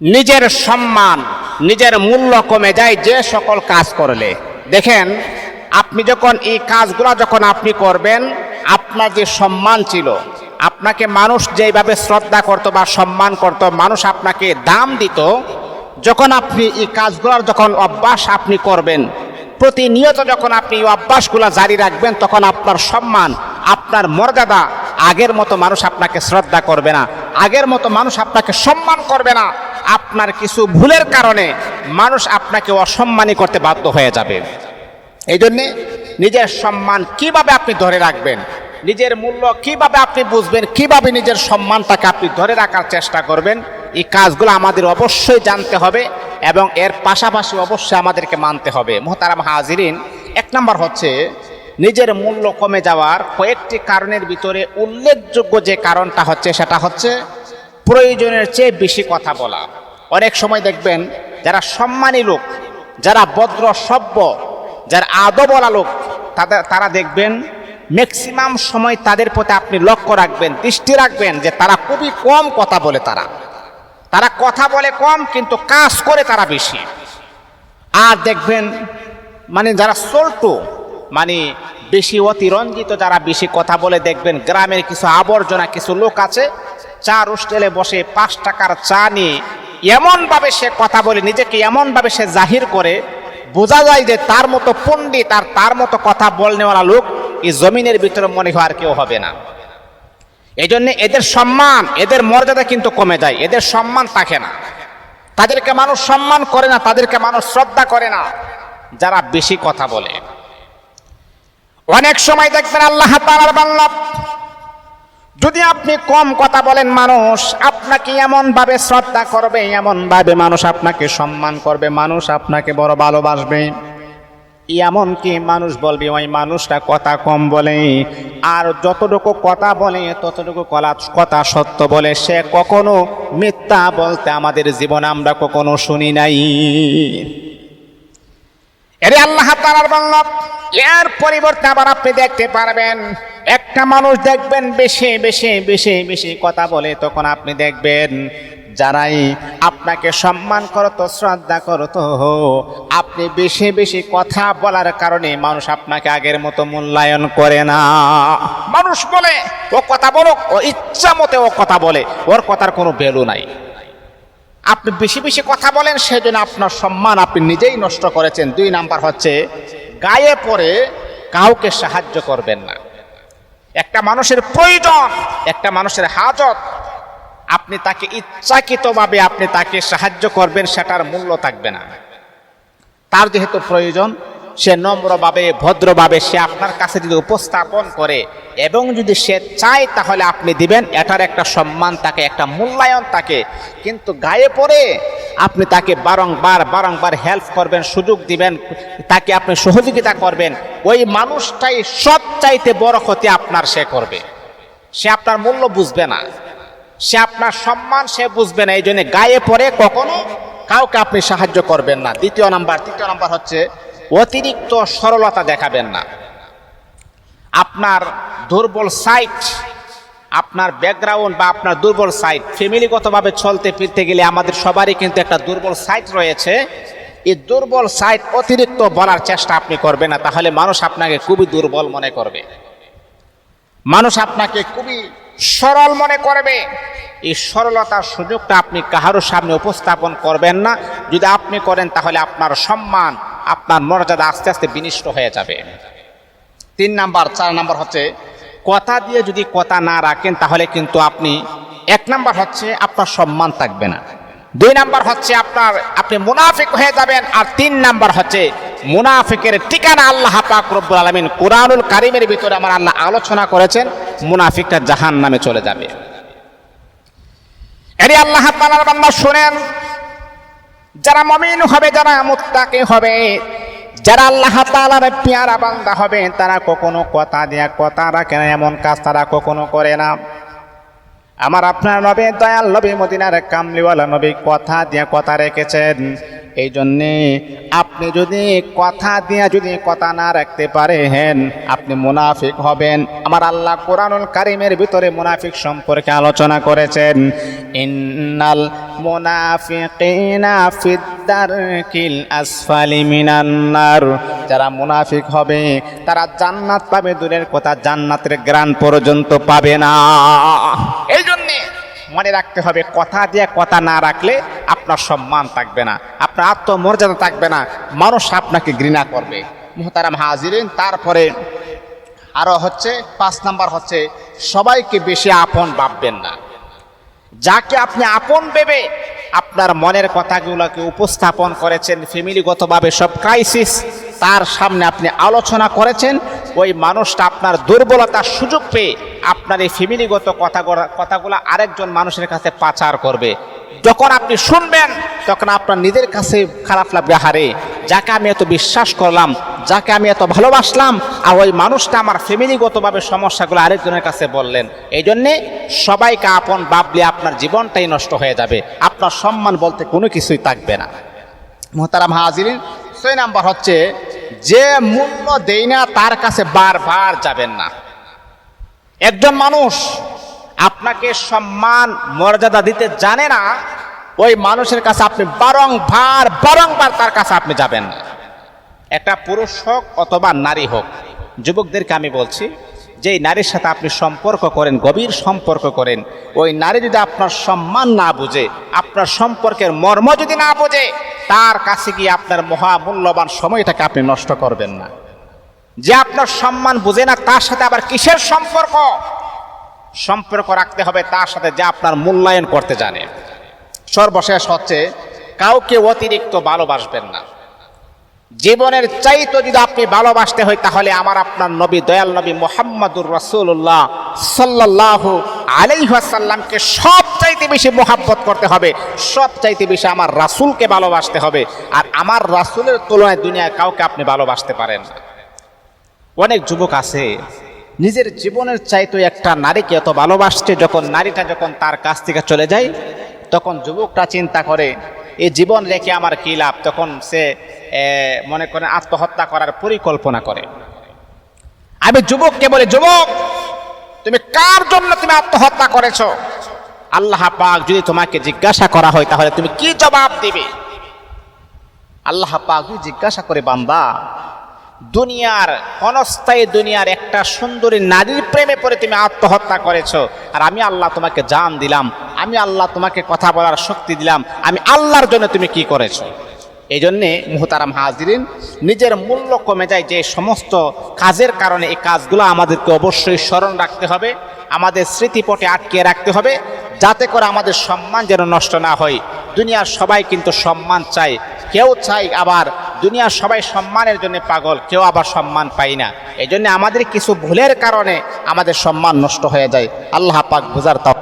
নিজের সম্মান, নিজের মূল্য কমে যায় যে সকল কাজ করলে। দেখেন, আপনি যখন এই কাজগুলো যখন আপনি করবেন, আপনার যে সম্মান ছিল, আপনাকে মানুষ যেভাবে শ্রদ্ধা করত বা সম্মান করত, মানুষ আপনাকে দাম দিত, যখন আপনি এই কাজগুলোর যখন অভ্যাস আপনি করবেন, প্রতিনিয়ত যখন আপনি এই অভ্যাসগুলো জারি রাখবেন, তখন আপনার সম্মান, আপনার মর্যাদা আগের মতো মানুষ আপনাকে শ্রদ্ধা করবে না, আগের মতো মানুষ আপনাকে সম্মান করবে না। আপনার কিছু ভুলের কারণে মানুষ আপনাকে অসম্মানী করতে বাধ্য হয়ে যাবে। এই জন্যে নিজের সম্মান কীভাবে আপনি ধরে রাখবেন, নিজের মূল্য কীভাবে আপনি বুঝবেন, কীভাবে নিজের সম্মানটাকে আপনি ধরে রাখার চেষ্টা করবেন, এই কাজগুলো আমাদের অবশ্যই জানতে হবে এবং এর পাশাপাশি অবশ্যই আমাদেরকে মানতে হবে। মোহতারাম হাজিরিন, এক নম্বর হচ্ছে নিজের মূল্য কমে যাওয়ার কয়েকটি কারণের ভিতরে উল্লেখযোগ্য যে কারণটা হচ্ছে, সেটা হচ্ছে প্রয়োজনের চেয়ে বেশি কথা বলা। অনেক সময় দেখবেন যারা সম্মানী লোক, যারা ভদ্র, সভ্য, যারা আদবলা লোক, তাদের তারা দেখবেন ম্যাক্সিমাম সময় তাদের প্রতি আপনি লক্ষ্য রাখবেন, দৃষ্টি রাখবেন যে তারা খুবই কম কথা বলে তারা। তারা কথা বলে কম, কিন্তু কাজ করে তারা বেশি। আর দেখবেন মানে যারা সল্টু মানে বেশি অতিরঞ্জিত, যারা বেশি কথা বলে দেখবেন, গ্রামের কিছু আবর্জনা, কিছু লোক আছে চা হোস্টেলে বসে পাঁচ টাকার চা নিয়ে এমনভাবে সে কথা বলে, নিজেকে এমনভাবে সে জাহির করে, বোঝা যায় যে তার মতো পণ্ডিত আর তার মতো কথা বলনেওয়ালা লোক এই জমিনের ভিতরে মনে হয় আর কেউ হবে না। এই জন্য এদের সম্মান, এদের মর্যাদা কিন্তু কমে যায়, এদের সম্মান থাকে না। তাদেরকে মানুষ সম্মান করে না, তাদেরকে মানুষ শ্রদ্ধা করে না, যারা বেশি কথা বলে। অনেক সময় দেখবেন আল্লাহ তাআলার বাংলা যদি আপনি কম কথা বলেন মানুষ, আপনাকে এমন ভাবে শ্রদ্ধা করবে এমন ভাবে মানুষ আপনাকে সম্মান করবে, মানুষ আপনাকে বড় ভালোবাসবে। এমনকি মানুষ বলবে, ওই মানুষটা কথা কম বলে, আর যতটুকু কথা বলে, ততটুকু কলা, কথা সত্য বলে, সে কখনো মিথ্যা বলতে আমাদের জীবনে আমরা কখনো শুনি নাই। এরে আল্লাহ তালার বাংলা এর পরিবর্তে আবার আপনি দেখতে পারবেন একটা মানুষ দেখবেন বেশি বেশি বেশি বেশি কথা বলে, তখন আপনি দেখবেন যারাই আপনাকে সম্মান করতো, শ্রদ্ধা করতো, আপনি বেশি বেশি কথা বলার কারণে মানুষ আপনাকে আগের মতো মূল্যায়ন করে না। মানুষ বলে, ও কথা বলো ও ইচ্ছা মতে ও কথা বলে, ওর কথার কোনো ভ্যালু নাই। আপনি বেশি বেশি কথা বলেন, সেজন্য আপনার সম্মান আপনি নিজেই নষ্ট করেছেন। দুই নাম্বার হচ্ছে, গায়ে পড়ে কাউকে সাহায্য করবেন না। একটা মানুষের প্রয়োজন, একটা মানুষের হাজত। আপনি তাকে ইচ্ছাকৃতভাবে আপনি তাকে সাহায্য করবেন, সেটার মূল্য থাকবে না। তার যেহেতু প্রয়োজন, সে নম্রভাবে, ভদ্রভাবে সে আপনার কাছে যদি উপস্থাপন করে, এবং যদি সে চায় তাহলে আপনি দিবেন, এটার একটা সম্মান তাকে একটা মূল্যায়ন তাকে কিন্তু গায়ে পড়ে আপনি তাকে বারংবার বারংবার হেল্প করবেন, সুযোগ দিবেন, তাকে আপনি সহযোগিতা করবেন, ওই মানুষটাই সব চাইতে বড় ক্ষতি আপনার সে করবে। সে আপনার মূল্য বুঝবে না। সে আপনার সম্মান সে বুঝবে না। এই জন্য গায়ে পড়ে কখনো কাউকে আপনি সাহায্য করবেন না। দ্বিতীয় নাম্বার, তৃতীয় নাম্বার হচ্ছে অতিরিক্ত সরলতা দেখাবেন না। আপনার দুর্বল সাইট আপনার ব্যাকগ্রাউন্ড বা আপনার দুর্বল সাইট ফ্যামিলিগতভাবে চলতে ফিরতে গেলে আমাদের সবারই কিন্তু একটা দুর্বল সাইট রয়েছে। এই দুর্বল সাইট অতিরিক্ত বলার চেষ্টা আপনি করবেন না, তাহলে মানুষ আপনাকে খুবই দুর্বল মনে করবে। মানুষ আপনাকে খুবই সরল মনে করবে। এই সরলতার সুযোগটা আপনি কাহারও সামনে উপস্থাপন করবেন না। যদি আপনি করেন, তাহলে আপনার সম্মান, আপনার মর্যাদা আস্তে আস্তে বিনিষ্ট হয়ে যাবে। তিন নাম্বার, চার নাম্বার হচ্ছে, কথা দিয়ে যদি কথা না রাখেন, তাহলে কিন্তু আপনি, এক নাম্বার হচ্ছে, আপনার সম্মান থাকবে না। দুই নাম্বার হচ্ছে আপনার, আপনি মুনাফিক হয়ে যাবেন, আর তিন নাম্বার হচ্ছে মুনাফিকের ঠিকানা আল্লাহ পাক রব্বুল আলমিন কোরআনুল কারিমের ভিতরে আমার আল্লাহ আলোচনা করেছেন, মুনাফিকটা জাহান নামে চলে যাবে। এরই আল্লাহ তালার বান্দা শুনেন, যারা মমিন হবে, যারা মুত্তাকি হবে, যারা আল্লাহ তালার পেয়ারা বান্দা হবে, তারা কখনো কথা দেয়া, কথা রাখে না, এমন কাজ তারা কখনো করে না। আমার আপনার নবী দয়াল নবী মদিনার কামলিওয়ালা নবী কথা দিয়ে কথা রেখেছেন। এই জন্যে আপনি যদি কথা দিয়ে যদি কথা না রাখতে পারেন, আপনি মুনাফিক হবেন। আমার আল্লাহ কোরআনুল কারিমের ভিতরে মুনাফিক সম্পর্কে আলোচনা করেছেন, ইন্নাল মুনাফিকিনা আসফালি মিনান নার। যারা মুনাফিক হবে, তারা জান্নাত পাবে, দূরের কথা জান্নাতের গ্রান পর্যন্ত পাবে না। এই জন্যে মনে রাখতে হবে, কথা দিয়ে কথা না রাখলে আপনার সম্মান থাকবে না, আপনার আত্মমর্যাদা থাকবে না, মানুষ আপনাকে ঘৃণা করবে। মোহতারাম হাজিরিন, তারপরে আরও হচ্ছে, পাঁচ নাম্বার হচ্ছে, সবাইকে বেশি আপন ভাববেন না। যাকে আপনি আপন ভেবে আপনার মনের কথাগুলোকে উপস্থাপন করেছেন, ফ্যামিলিগতভাবে সব ক্রাইসিস তার সামনে আপনি আলোচনা করেছেন ওই মানুষটা আপনার দুর্বলতার সুযোগ পেয়ে আপনার এই ফ্যামিলিগত কথাগুলো কথাগুলো আরেকজন মানুষের কাছে পাচার করবে। যখন আপনি শুনবেন, তখন আপনার নিজের কাছে খারাপ লাগবে হারে যাকে আমি এত বিশ্বাস করলাম, যাকে আমি এত ভালোবাসলাম, আর ওই মানুষটা আমার ফ্যামিলিগতভাবে সমস্যাগুলো আরেকজনের কাছে বললেন। এই জন্যে সবাইকে আপন ভাবলে আপনার জীবনটাই নষ্ট হয়ে যাবে। আপনার সম্মান বলতে কোনো কিছুই থাকবে না। মোহতারাম হাজিরিন, ছয় নাম্বার হচ্ছে যে মূল্য দেই না, তার কাছে বারবার যাবেন না। একজন মানুষ আপনাকে সম্মান, মর্যাদা দিতে জানে না, ওই মানুষের কাছে আপনি বারংবার বারংবার তার কাছে আপনি যাবেন না। একটা পুরুষ হোক অথবা নারী হোক, যুবকদেরকে আমি বলছি যে এই নারীর সাথে আপনি সম্পর্ক করেন, গভীর সম্পর্ক করেন, ওই নারী যদি আপনার সম্মান না বুঝে, আপনার সম্পর্কের মর্ম যদি না বোঝে, তার কাছে গিয়ে আপনার মহামূল্যবান সময়টাকে আপনি নষ্ট করবেন না। যে আপনার সম্মান বুঝে না, তার সাথে আবার কিসের সম্পর্ক? সম্পর্ক রাখতে হবে তার সাথে যে আপনার মূল্যায়ন করতে জানে। সর্বশেষ হচ্ছে, কাউকে অতিরিক্ত ভালোবাসবেন না। জীবনের চাইতো যদি আপনি ভালোবাসতে হয়, তাহলে আমার আপনার নবী, দয়াল নবী মোহাম্মদুর রসুল্লাহ সাল্লাহ আলাইহাসাল্লামকে সব চাইতে বেশি মোহাব্বত করতে হবে সব চাইতে বেশি আমার রাসূলকে ভালোবাসতে হবে। আর আমার রাসূলের তুলনায় দুনিয়ায় কাউকে আপনি ভালোবাসতে পারেন না। অনেক যুবক আছে, নিজের জীবনের চাইতো একটা নারীকে এত ভালোবাসছে, যখন নারীটা যখন তার কাছ থেকে চলে যায়, তখন যুবকটা চিন্তা করে এই জীবন রেখে আমার কী লাভ? তখন সে মনে করে আত্মহত্যা করার পরিকল্পনা করে। আমি যুবককে বলি যুবক তুমি কার জন্য তুমি আত্মহত্যা করেছ? আল্লাহ পাক যদি তোমাকে জিজ্ঞাসা করা হয় তাহলে তুমি কি জবাব দিবে? আল্লাহ পাক যদি জিজ্ঞাসা করে বান্দা দুনিয়ার অনস্থায়ী দুনিয়ার একটা সুন্দরী নারীর প্রেমে পড়ে তুমি আত্মহত্যা করেছ আর আমি আল্লাহ তোমাকে জান দিলাম আমি আল্লাহ তোমাকে কথা বলার শক্তি দিলাম আমি আল্লাহর জন্য তুমি কি করেছ? এই জন্যে মুহতারাম হাজিরিন নিজের মূল্য কমে যায় যে সমস্ত কাজের কারণে এই কাজগুলো আমাদেরকে অবশ্যই স্মরণ রাখতে হবে, আমাদের স্মৃতিপটে আটকে রাখতে হবে, যাতে করে আমাদের সম্মান যেন নষ্ট না হয়। দুনিয়ার সবাই কিন্তু সম্মান চায়, কেউ চাই আবার দুনিয়ার সবাই সম্মানের জন্য পাগল, কেউ আবার সম্মান পাই না। এই জন্য আমাদের কিছু ভুলের কারণে আমাদের সম্মান নষ্ট হয়ে যায়। আল্লাহ পাক বুঝার তক